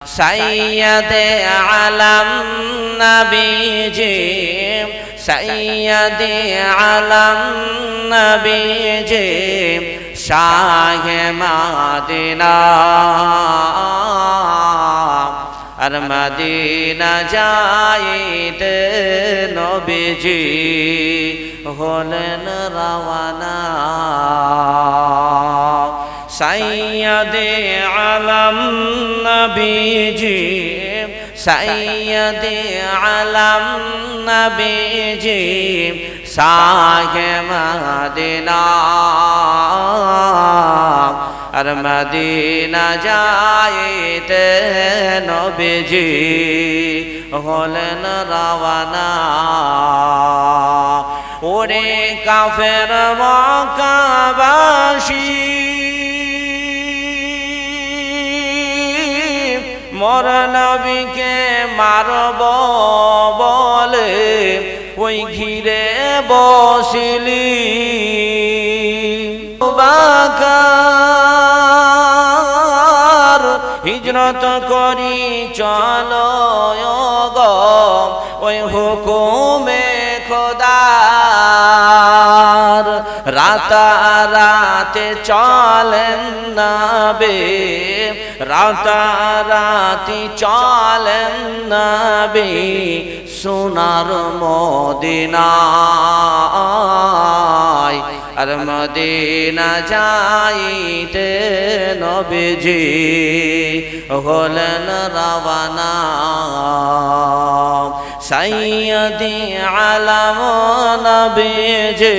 সৈয়দ আলম নবীজি সৈয়দ আলম নবীজি শাহ মাদিনা আর মদিনা যাইতে নবীজি হলেন রওয়ানা। সৈয়দ আলম নবীজি সৈয়দ আলম নবীজি শাহ মদিনা, আর মদিনা যাইতে নবীজি হলেন রওয়ানা। ওরে কাফের মকাবাসী মর নবীকে মারব বলে ওই ঘিরে বসিলি। বাকার হিজরত করি চলো ওই হুকুমে খোদার রাতারাতে চলেন নবে রাতারাতি চলেন নবে সোনার মদিনায়, আর মদিনা যাইতে নবীজি হলেন রওয়ানা। সৈয়দি আলম নবীজি